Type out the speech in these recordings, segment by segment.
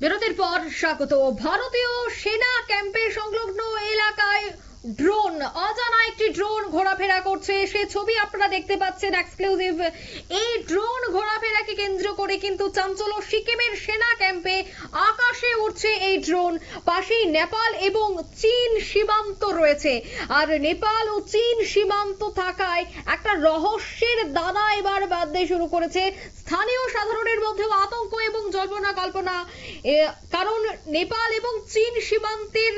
বিরতির পর স্বাগত। ভারতীয় সেনা ক্যাম্পে সংলগ্ন এলাকায় ড্রোন, অজানা একটি ড্রোন ঘোরাফেরা করছে। সে ছবি আপনারা দেখতে পাচ্ছেন এক্সক্লুসিভ এই ড্রোন ঘোরাফেরাকে কেন্দ্র করে কিন্তু চাঞ্চল্য সিকিমের সেনা ক্যাম্পে আকাশে উঠছে এই ড্রোন। পাশেই নেপাল এবং চীন সীমান্ত রয়েছে। আর নেপাল ও চীন সীমান্ত থাকায় একটা রহস্যের দানা এবার বাঁধতে শুরু করেছে। স্থানীয় সাধারণের মধ্যেও আতঙ্ক এবং জল্পনা কল্পনা। কারণ নেপাল এবং চীন সীমান্তের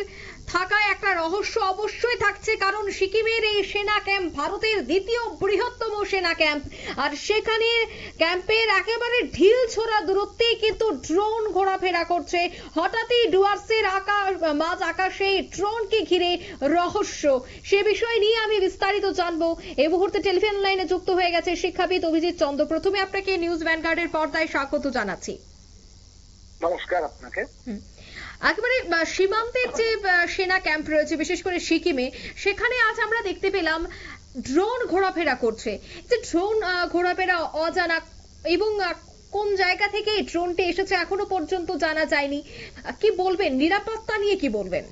থাকায় একটা রহস্য অবশ্যই থাকছে কারণ সিকিমের এই সেনা ক্যাম্প ভারতের দ্বিতীয় বৃহত্তম সেনা ক্যাম্প। আর সেখানে ক্যাম্পের একেবারে ঢিল ছোড়া দূরত্বে কিন্তু ড্রোন ঘোরাফেরা করছে। হঠাৎই ডুয়ার্সের আকাশ মাঝ আকাশে ড্রোনকে ঘিরে রহস্য। সে বিষয় নিয়ে আমি বিস্তারিত জানব। এই মুহূর্তে টেলিফোন লাইনে যুক্ত হয়ে গেছে শিক্ষাবিদ অভিজিৎ চন্দ্র। প্রথমে আপনাকে নিউজ ভ্যানগার্ডের পর্দায় স্বাগত জানাচ্ছি। নমস্কার আপনাকে। একেবারে সীমান্তের যে সেনা ক্যাম্প রয়েছে, বিশেষ করে সিকিমে, সেখানে আজ আমরা দেখতে পেলাম ড্রোন ঘোরাফেরা করছে। যে ড্রোন ঘোরাফেরা অজানা এবং কোন জায়গা থেকে ড্রোনটি এসেছে এখনও পর্যন্ত জানা যায়নি। কি বলবেন? নিরাপত্তা নিয়ে কি বলবেন?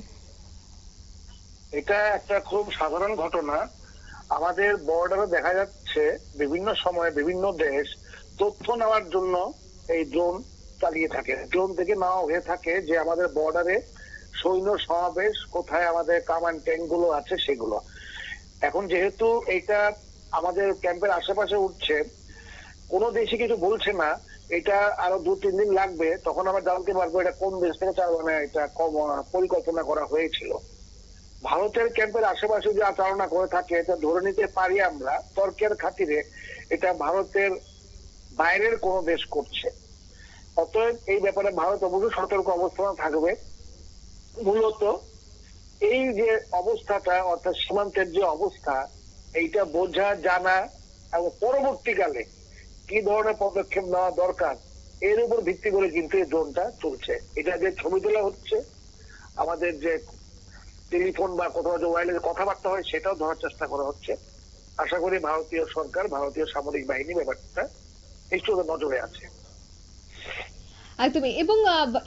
এটা একটা খুব সাধারণ ঘটনা। আমাদের বর্ডারে দেখা যাচ্ছে বিভিন্ন সময়ে বিভিন্ন দেশ তথ্য নেওয়ার জন্য এই ড্রোন চালিয়ে থাকে। ড্রোন থেকে নেওয়া হয়ে থাকে যে আমাদের বর্ডারে সৈন্য সমাবেশ, কোথায় আমাদের কামান ট্যাঙ্কগুলো আছে সেগুলো। এখন যেহেতু এটা আমাদের ক্যাম্পের আশেপাশে উঠছে, কোনো দেশে কিছু বলছে না, এটা আরও দু তিন দিন লাগবে, তখন আমরা জানতে পারব এটা কোন দেশ থেকে চাল- মানে এটা কম- পরিকল্পনা করা হয়েছিল। ভারতের ক্যাম্পের আশেপাশে যে চালনা করে থাকে, এটা ধরে নিতে পারি আমরা, তর্কের খাতিরে এটা ভারতের বাইরের কোন দেশ করছে। অতএব এই ব্যাপারে ভারত অবশ্যই সতর্ক অবস্থানে থাকবে। মূলত এই যে অবস্থাটা, অর্থাৎ সীমান্তের যে অবস্থা, এইটা বোঝা জানা এবং পরবর্তীকালে কি ধরনের পদক্ষেপ নেওয়া দরকার, এর উপর ভিত্তি করে কিন্তু এই ড্রোনটা চলছে। এটা যে ছবি তোলা হচ্ছে, আমাদের যে টেলিফোন বা কোথাও যে ওয়্যারলেস কথাবার্তা হয়, সেটাও ধরার চেষ্টা করা হচ্ছে। আশা করি ভারতীয় সরকার, ভারতীয় সামরিক বাহিনী ব্যাপারটা নিশ্চয় নজরে আছে। একদমই। এবং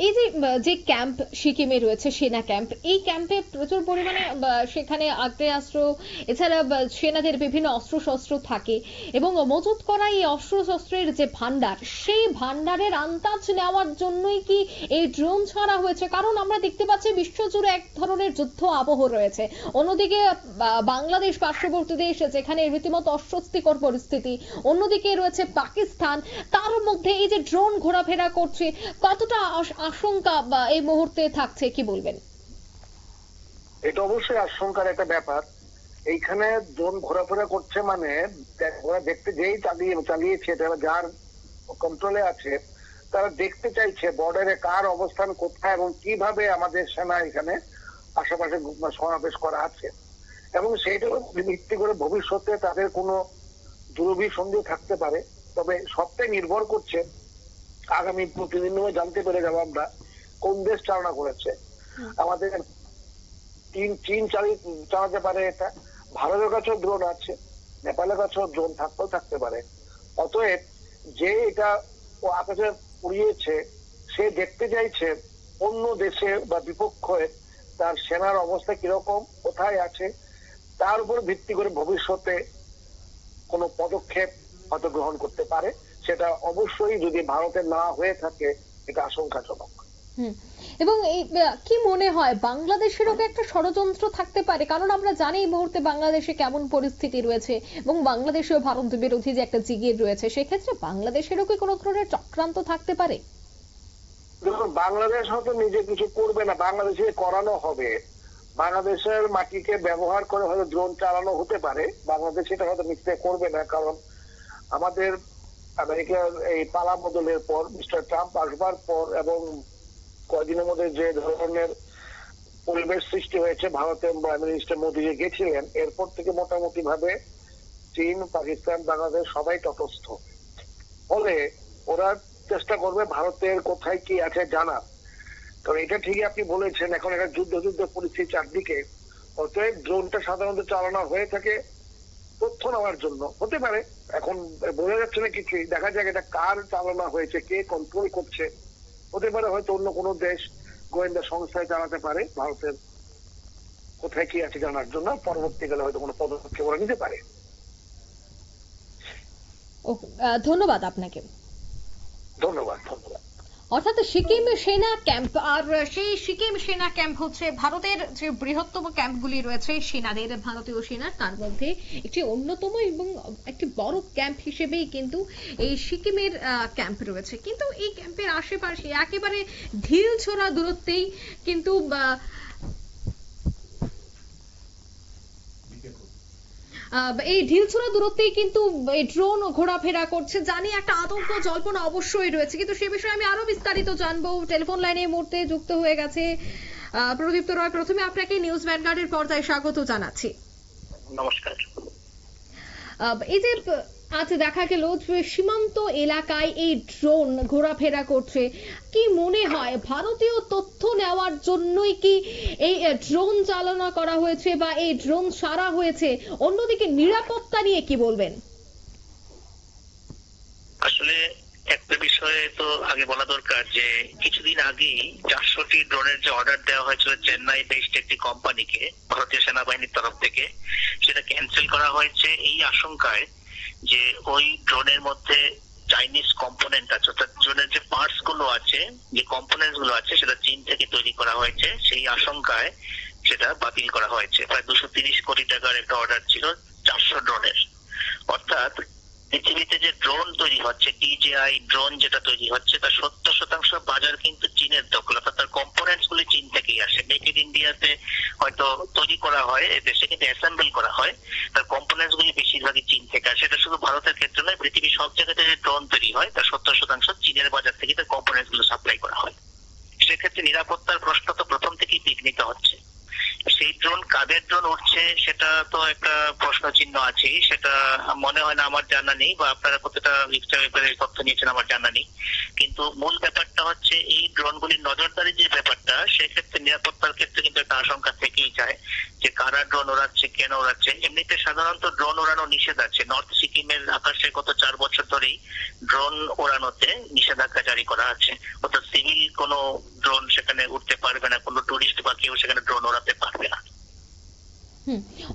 এই যে যে ক্যাম্প সিকিমে রয়েছে, সেনা ক্যাম্প, এই ক্যাম্পে প্রচুর পরিমাণে সেখানে আগ্নেয়াস্ত্র, এছাড়া সেনাদের বিভিন্ন অস্ত্র শস্ত্র থাকে। এবং মজুত করা এই অস্ত্র শস্ত্রের যে ভান্ডার সেই ভান্ডারের আন্দাজ নেওয়ার জন্যই কি এই ড্রোন ছাড়া হয়েছে? কারণ আমরা দেখতে পাচ্ছি বিশ্বজুড়ে এক ধরনের যুদ্ধ আবহ রয়েছে। অন্যদিকে বাংলাদেশ পার্শ্ববর্তী দেশ, যেখানে রীতিমতো অস্বস্তিকর পরিস্থিতি, অন্যদিকে রয়েছে পাকিস্তান। তার মধ্যে এই যে ড্রোন ঘোরাফেরা করছে কতটা আশঙ্কা বা এই মুহূর্তে থাকছে, কি বলবেন? এটা অবশ্যই আশঙ্কার একটা ব্যাপার। এইখানে ড্রোন ঘোরাফেরা করছে মানে ওরা দেখতে যেই চালিয়ে, চালিয়েছে তারা যার কন্ট্রোলে আছে, তারা দেখতে চাইছে বর্ডারে কার অবস্থান কোথায় এবং কীভাবে আমাদের সেনা এখানে আশেপাশে সমাবেশ করা আছে। এবং উপর ভিত্তি করে ভবিষ্যতে তাদের কোনো দুরভিসন্ধি থাকতে পারে। তবে সবটাই নির্ভর করছে আগামী প্রতিদিন জানতে পেরে যাব আমরা কোন দেশ চালনা করেছে। আমাদের চীন চীন চালি- চালাতে পারে এটা। ভারতের কাছেও ড্রোন আছে নেপালের কাছেও ড্রোন থাকতেও থাকতে পারে। অতএব যে এটা ও আকাশে উড়িয়েছে সে দেখতে চাইছে অন্য দেশে বা বিপক্ষে তার সেনার অবস্থা কীরকম কোথায় আছে তার উপর ভিত্তি করে ভবিষ্যতে কোনো পদক্ষেপ হয়তো গ্রহণ করতে পারে। সেটা অবশ্যই যদি ভারতে না হয়ে থাকে এটা আশঙ্কাজনক। হুম। এবং এই কি মনে হয় বাংলাদেশেরও একটা ষড়যন্ত্র থাকতে পারে? কারণ আমরা জানি এই মুহূর্তে বাংলাদেশে কেমন পরিস্থিতি রয়েছে এবং বাংলাদেশেও ভারত বিরোধী যে একটা জিগির রয়েছে সেক্ষেত্রে বাংলাদেশেরও কি কোনো ধরনের চক্রান্ত থাকতে পারে? দেখুন বাংলাদেশ হয়তো নিজে কিছু করবে না বাংলাদেশে করানো হবে। বাংলাদেশের মাটিকে ব্যবহার করে হয়তো ড্রোন চালানো হতে পারে বাংলাদেশ এটা হয়তো নিশ্চয় করবে না কারণ আমাদের আমেরিকার এই পালা বদলের পর, মিস্টার ট্রাম্প আসবার পর এবং কয়েকদিনের মধ্যে যে ধরনের পরিবেশ সৃষ্টি হয়েছে ভারতের প্রাইম মিনিস্টার মোদী যে গেছিলেন, এরপর থেকে মোটামুটি ভাবে চীন, পাকিস্তান, বাংলাদেশ সবাই তটস্থ। ফলে ওরা চেষ্টা করবে ভারতের কোথায় কি আছে জানা কারণ এটা ঠিকই আপনি বলেছেন, এখন একটা যুদ্ধ যুদ্ধ পরিস্থিতি চারদিকে। অতএব ড্রোনটা সাধারণত চালানো হয়ে থাকে। তথ্য নেওয়ার জন্য। হতে পারে এখন বোঝা যাচ্ছে না কিছুই দেখা যাক এটা কার চালনা হয়েছে কে কন্ট্রোল করছে। হতে পারে হয়তো অন্য কোনো দেশ গোয়েন্দা সংস্থায় চালাতে পারে ভারতের কোথায় কি আছে জানার জন্য পরবর্তীকালে হয়তো কোনো পদক্ষেপ ওরা নিতে পারে। ধন্যবাদ আপনাকে। ধন্যবাদ ধন্যবাদ। অর্থাৎ সিকিম সেনা ক্যাম্প, আর সেই সিকিম সেনা ক্যাম্প হচ্ছে ভারতের যে বৃহত্তম ক্যাম্পগুলি রয়েছে, সেনাদের, ভারতীয় সেনা, তার মধ্যে একটি অন্যতম এবং একটি বড় ক্যাম্প হিসেবেই কিন্তু এই সিকিমের ক্যাম্প রয়েছে। কিন্তু এই ক্যাম্পের আশেপাশে একেবারে ঢিল ছোড়া দূরত্বেই কিন্তু এই ঢিলছোড়া দূরত্বেই কিন্তু এই ড্রোন ঘোরাফেরা করছে। জানি একটা আতঙ্ক জল্পনা অবশ্যই রয়েছে। কিন্তু সে বিষয়ে আমি আরও বিস্তারিত জানব। টেলিফোন লাইনে এই মুহূর্তে যুক্ত হয়ে গেছে আহ, প্রদীপ্ত রয়। প্রথমে আপনাকে নিউজ ভ্যানগার্ডের পর্দায় স্বাগত জানাচ্ছি। নমস্কার। এই যে আজ দেখা গেল যে সীমান্ত এলাকায় এই ড্রোন ঘোরাফেরা করছে। কি মনে হয়, ভারতীয় তথ্য নেওয়ার জন্যই কি এই ড্রোন চালনা করা হয়েছে বা এই ড্রোন সারা হয়েছে? অন্যদিকে নিরাপত্তা নিয়ে কি বলবেন? আসলে একটা বিষয়ে তো আগে বলা দরকার যে, কিছুদিন আগেই চারশোটি ড্রোনের যে অর্ডার দেওয়া হয়েছিল চেন্নাই বেসড একটি কোম্পানিকে, ভারতীয় সেনাবাহিনীর তরফ থেকে, সেটা ক্যান্সেল করা হয়েছে। এই আশঙ্কায় যে ওই ড্রোনের মধ্যে চাইনিজ কম্পোনেন্ট আছে, অর্থাৎ ড্রোনের যে পার্টসগুলো আছে, যে কম্পোনেন্টগুলো আছে, সেটা চীন থেকে তৈরি করা হয়েছে। সেই আশঙ্কায় সেটা বাতিল করা হয়েছে। প্রায় দুশো তিরিশ কোটি টাকার একটা অর্ডার ছিল চারশো ড্রোনের অর্থাৎ পৃথিবীতে যে ড্রোন তৈরি হচ্ছে ডিজেআই ড্রোন যেটা তৈরি হচ্ছে, তার সত্তর শতাংশ বাজার কিন্তু চীনের দখল, অর্থাৎ তার কম্পোনেন্টস গুলি চীন থেকেই আসে? মেক ইন ইন্ডিয়াতে হয়তো তৈরি করা হয় দেশে কিন্তু অ্যাসেম্বল করা হয়। তার কম্পোনেন্টস গুলি বেশিরভাগই চীন থেকে আসে। এটা শুধু ভারতের ক্ষেত্রে নয়, পৃথিবীর সব জায়গাতে যে ড্রোন তৈরি হয়, তার সত্তর শতাংশ চীনের বাজার থেকে তার কম্পোনেন্টসগুলো সাপ্লাই করা হয়। সেক্ষেত্রে নিরাপত্তার প্রশ্ন তো প্রথম থেকেই বিঘ্নিত হচ্ছে। সেই ড্রোন কাদের ড্রোন উঠছে সেটা তো একটা প্রশ্ন চিহ্ন আছেই। সেটা মনে হয় না আমার জানা নেই বা আপনারা কতটা তথ্য নিয়েছেন আমার জানা নেই। কিন্তু মূল ব্যাপারটা হচ্ছে এই ড্রোনগুলির নজরদারি যে ব্যাপারটা, সেক্ষেত্রে নিরাপত্তার ক্ষেত্রে কিন্তু একটা আশঙ্কা থেকেই যায় যে কারা ড্রোন ওড়াচ্ছে, কেন ওড়াচ্ছে। এমনিতে সাধারণত ড্রোন ওড়ানো নিষেধ আছে। নর্থ সিকিমের আকাশে গত চার বছর ধরেই ড্রোন ওড়ানোতে নিষেধাজ্ঞা জারি করা আছে। অর্থাৎ সিভিল কোনো ড্রোন সেখানে উঠতে পারবে না, কোনো টুরিস্ট বা কেউ সেখানে ড্রোন ওড়াতে পারবে না।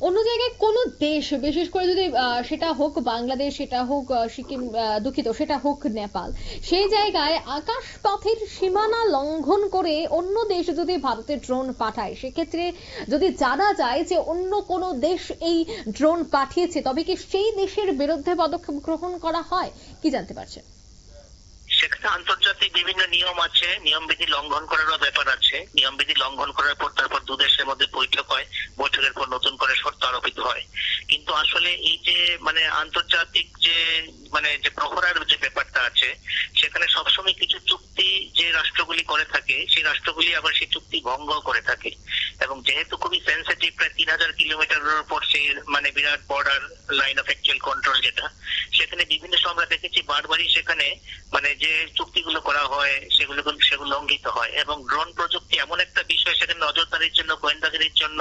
অন্য জায়গায় কোন দেশ, বিশেষ করে যদি সেটা হোক বাংলাদেশ, সেটা হোক সিকিম দুঃখিত, সেটা হোক নেপাল, সেই জায়গায় আকাশ পথের সীমানা লঙ্ঘন করে অন্য দেশ যদি ভারতে ড্রোন পাঠায়, সেক্ষেত্রে যদি জানা যায় যে অন্য কোন দেশ এই ড্রোন পাঠিয়েছে, তবে কি সেই দেশের বিরুদ্ধে পদক্ষেপ গ্রহণ করা হয়? কি জানতে পারছেন? সেখানে আন্তর্জাতিক বিভিন্ন নিয়ম আছে, নিয়মবিধি লঙ্ঘন করারও ব্যাপার আছে। নিয়মবিধি লঙ্ঘন করার পর তারপর দু দেশের মধ্যে বৈঠক হয়, বৈঠকের পর নতুন করে শর্ত আরোপিত হয়। কিন্তু আসলে এই যে মানে আন্তর্জাতিক যে মানে যে প্রহরার যে ব্যাপারটা আছে, সেখানে সবসময় কিছু চুক্তি যে রাষ্ট্রগুলি করে থাকে, সেই রাষ্ট্রগুলি আবার সেই চুক্তি ভঙ্গ করে থাকে। এবং যেহেতু খুবই সেন্সিটিভ প্রায় তিন হাজার কিলোমিটারের উপর সেই মানে বিরাট border line of actual control যেটা সেখানে বিভিন্ন সময় আমরা দেখেছি বারবারই সেখানে মানে যে চুক্তিগুলো করা হয়, সেগুলো সেগুলো লঙ্ঘিত হয় এবং ড্রোন প্রযুক্তি এমন একটা বিষয় সেখানে নজরদারির জন্য, গোয়েন্দাগিরির জন্য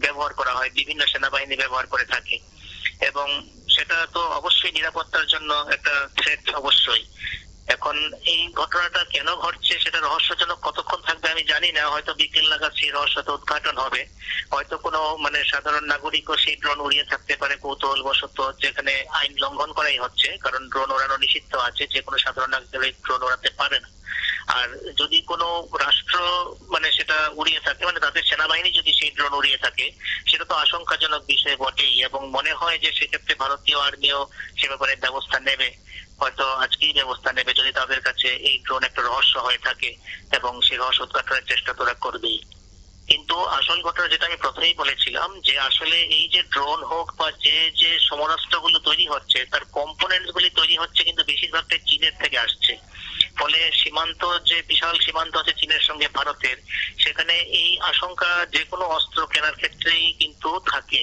ব্যবহার করা হয়, বিভিন্ন সেনাবাহিনী ব্যবহার করে থাকে এবং সেটা তো অবশ্যই নিরাপত্তার জন্য একটা থ্রেট অবশ্যই। এখন এই ঘটনাটা কেন ঘটছে সেটা রহস্যজনক কতক্ষণ থাকবে আমি জানি না। হয়তো বিকেল নাগাদ সেই রহস্যটা উদ্ঘাটন হবে। হয়তো কোনো মানে সাধারণ নাগরিকও সেই ড্রোন উড়িয়ে থাকতে পারে কৌতূহল বশত যেখানে আইন লঙ্ঘন করাই হচ্ছে, কারণ ড্রোন ওড়ানো নিষিদ্ধ আছে, যে কোনো সাধারণ নাগরিক ড্রোন ওড়াতে পারে না। আর যদি কোনো রাষ্ট্র মানে সেটা উড়িয়ে থাকে মানে তাদের সেনাবাহিনী যদি সেই ড্রোন উড়িয়ে থাকে, সেটা তো আশঙ্কাজনক বিষয় বটেই, এবং মনে হয় যে সেক্ষেত্রে ভারতীয় আর্মিও সে ব্যাপারে ব্যবস্থা নেবে হয়তো আজকেই ব্যবস্থা নেবে যদি তাদের কাছে এই ড্রোন একটা হয়ে থাকে এবং সেই রহস্য উদ্ঘাটনের চেষ্টা তোরা করবেই কিন্তু আসল ঘটনা যেটা আমি প্রথমেই বলেছিলাম যে আসলে এই যে ড্রোন হোক বা যে যে সমরাস্ত্রগুলো তৈরি হচ্ছে, তার কম্পোনেন্টস গুলি তৈরি হচ্ছে কিন্তু বেশিরভাগটাই চীনের থেকে আসছে। ফলে সীমান্ত যে বিশাল সীমান্ত আছে চীনের সঙ্গে ভারতের, সেখানে এই আশঙ্কা যে কোনো অস্ত্র কেনার ক্ষেত্রেই কিন্তু থাকে।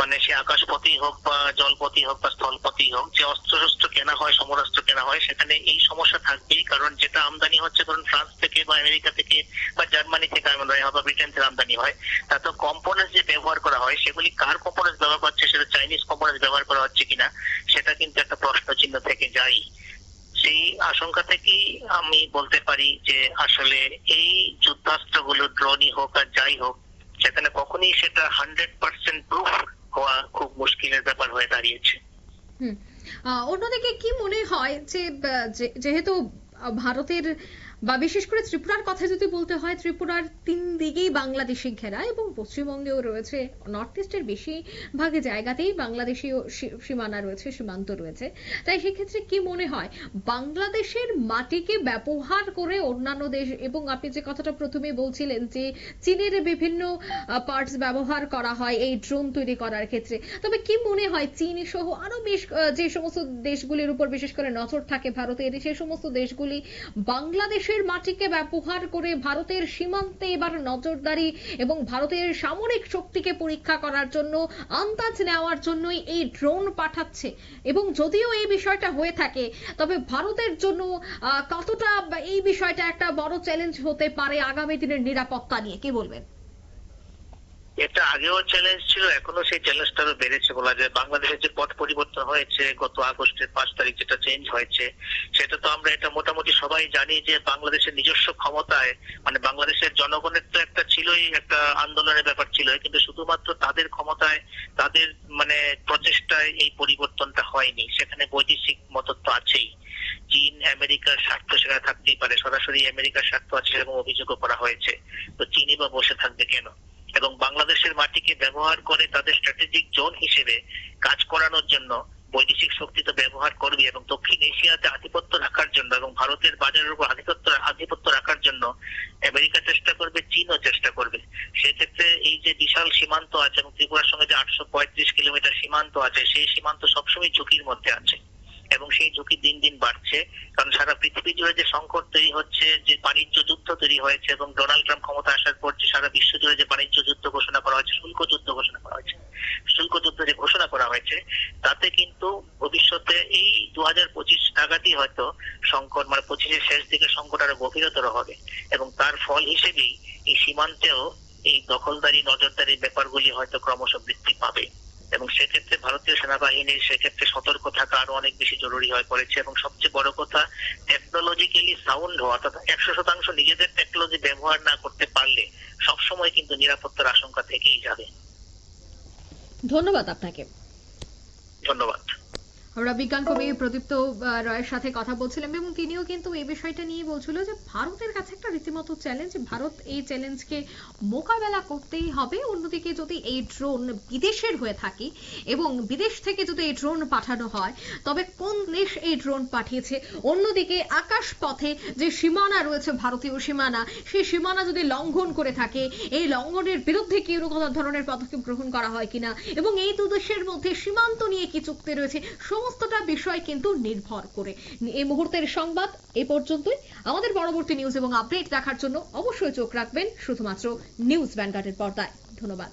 মানে সে আকাশপথেই হোক বা জলপথই হোক বা স্থলপথই হোক, যে অস্ত্র শস্ত্র কেনা হয়, সমরাস্ত্র কেনা হয়, সেখানে এই সমস্যা থাকবেই। কারণ যেটা আমদানি হচ্ছে, ধরুন ফ্রান্স থেকে বা আমেরিকা থেকে বা জার্মানি থেকে আমদানি হয় বা ব্রিটেন থেকে আমদানি হয় তা তো কম্পোনেন্টস যে ব্যবহার করা হয়, সেগুলি কার কম্পোনেন্টস ব্যবহার করছে সেটা চাইনিজ কম্পোনেন্টস ব্যবহার করা হচ্ছে কিনা, সেটা কিন্তু একটা প্রশ্ন চিহ্ন থেকে যায় সেই আশঙ্কা থেকেই আমি বলতে পারি যে আসলে এই যুদ্ধাস্ত্রগুলো ড্রোনই হোক আর যাই হোক, সেখানে কখনই সেটা হান্ড্রেড পার্সেন্ট প্রুফ হওয়া খুব মুশকিলের ব্যাপার হয়ে দাঁড়িয়েছে। অন্যদিকে কি মনে হয় যে যেহেতু ভারতের বা বিশেষ করে ত্রিপুরার কথা যদি বলতে হয়, ত্রিপুরার তিন দিকেই বাংলাদেশি ঘেরা এবং পশ্চিমবঙ্গেও রয়েছে নর্থ ইস্টের বেশিরভাগ জায়গাতেই বাংলাদেশি সীমানা রয়েছে, সীমান্ত রয়েছে। তাই সেক্ষেত্রে কি মনে হয়, বাংলাদেশের মাটিকে ব্যবহার করে অন্যান্য দেশ, এবং আপনি যে কথাটা প্রথমে বলছিলেন যে চীনের বিভিন্ন পার্টস ব্যবহার করা হয় এই ড্রোন তৈরি করার ক্ষেত্রে, তবে কি মনে হয় চীন সহ আরও বেশ যে সমস্ত দেশগুলির উপর বিশেষ করে নজর থাকে ভারতের সেই সমস্ত দেশগুলি বাংলাদেশের মাটিকে ব্যবহার করে ভারতের সীমান্তে এবার নজরদারি এবং ভারতের সামরিক শক্তিকে পরীক্ষা করার জন্য আন্দাজ নেওয়ার জন্যই এই ড্রোন পাঠাচ্ছে। এবং যদিও এই বিষয়টা হয়ে থাকে, তবে ভারতের জন্য কতটা এই বিষয়টা একটা বড় চ্যালেঞ্জ হতে পারে আগামী দিনের নিরাপত্তা নিয়ে, কি বলবেন? এটা আগেও চ্যালেঞ্জ ছিল, এখনও সেই চ্যালেঞ্জটা আরও বেড়েছে বলা যায়। বাংলাদেশের যে পথ পরিবর্তন হয়েছে, গত আগস্টের পাঁচ তারিখ যেটা চেঞ্জ হয়েছে, সেটা তো আমরা এটা মোটামুটি সবাই জানি যে বাংলাদেশের নিজস্ব ক্ষমতায় মানে বাংলাদেশের জনগণের তো একটা ছিলই, একটা আন্দোলনের ব্যাপার ছিল কিন্তু শুধুমাত্র তাদের ক্ষমতায়, তাদের মানে প্রচেষ্টায় এই পরিবর্তনটা হয়নি। সেখানে বৈদেশিক মতত্ব আছেই। চীন, আমেরিকার স্বার্থ সেখানে থাকতেই পারে। সরাসরি আমেরিকার স্বার্থ আছে এবং অভিযোগও করা হয়েছে। তো চীনই বা বসে থাকবে কেন? এবং বাংলাদেশের মাটিকে ব্যবহার করে তাদের স্ট্র্যাটেজিক জোন হিসেবে কাজ করানোর জন্য বৈদেশিক শক্তি তো ব্যবহার করবে এবং দক্ষিণ এশিয়াতে আধিপত্য রাখার জন্য এবং ভারতের বাজারের উপর আধিপত্য আধিপত্য রাখার জন্য আমেরিকা চেষ্টা করবে চীনও চেষ্টা করবে সেক্ষেত্রে এই যে বিশাল সীমান্ত আছে এবং ত্রিপুরার সঙ্গে যে আটশো পঁয়ত্রিশ কিলোমিটার সীমান্ত আছে সেই সীমান্ত সবসময় ঝুঁকির মধ্যে আছে এবং সেই ঝুঁকি দিন দিন বাড়ছে কারণ সারা পৃথিবী জুড়ে যে সংকট তৈরি হচ্ছে যে বাণিজ্য যুদ্ধ তৈরি হয়েছে এবং ডোনাল্ড ট্রাম্প ক্ষমতা আসার পর যে সারা বিশ্ব জুড়ে যে বাণিজ্য যুদ্ধ ঘোষণা করা হয়েছে শুল্ক যুদ্ধ ঘোষণা করা হয়েছে শুল্ক যুদ্ধ যে ঘোষণা করা হয়েছে কিন্তু ভবিষ্যতে এই দু হাজার পঁচিশ নাগাদই হয়তো সংকট মানে পঁচিশের শেষ দিকে সংকট আরও গভীরতর হবে। এবং তার ফল হিসেবেই এই সীমান্তেও এই দখলদারি নজরদারি ব্যাপারগুলি হয়তো ক্রমশ বৃদ্ধি পাবে। এবং সেক্ষেত্রে ভারতীয় সেনাবাহিনীর সেক্ষেত্রে সতর্ক থাকা আরও অনেক বেশি জরুরি হয়ে পড়েছে। এবং সবচেয়ে বড় কথা টেকনোলজিক্যালি সাউন্ড হওয়া অর্থাৎ একশো শতাংশ নিজেদের টেকনোলজি ব্যবহার না করতে পারলে সবসময় কিন্তু নিরাপত্তার আশঙ্কা থেকেই যাবে। ধন্যবাদ আপনাকে। ধন্যবাদ। আমরা বিজ্ঞান কবি প্রদীপ্ত রয়ের সাথে কথা বলছিলাম এবং তিনিও কিন্তু এই বিষয়টা নিয়ে বলছিল যে ভারতের কাছে একটা রীতিমতো চ্যালেঞ্জ ভারত এই চ্যালেঞ্জকে মোকাবেলা করতেই হবে। অন্যদিকে যদি এই ড্রোন বিদেশের হয়ে থাকে এবং বিদেশ থেকে যদি এই ড্রোন পাঠানো হয়, তবে কোন দেশ এই ড্রোন পাঠিয়েছে? অন্যদিকে আকাশ পথে যে সীমানা রয়েছে, ভারতীয় সীমানা, সেই সীমানা যদি লঙ্ঘন করে থাকে, এই লঙ্ঘনের বিরুদ্ধে কি কোনো ধরনের পদক্ষেপ গ্রহণ করা হয় কিনা? এবং এই দু দেশের মধ্যে সীমান্ত নিয়ে কি চুক্তি রয়েছে সমস্তটা বিষয় কিন্তু নির্ভর করে। এই মুহূর্তের সংবাদ এ পর্যন্তই। আমাদের পরবর্তী নিউজ এবং আপডেট দেখার জন্য অবশ্যই চোখ রাখবেন। শুধুমাত্র নিউজ ভ্যানগার্ডের পর্দায়। ধন্যবাদ।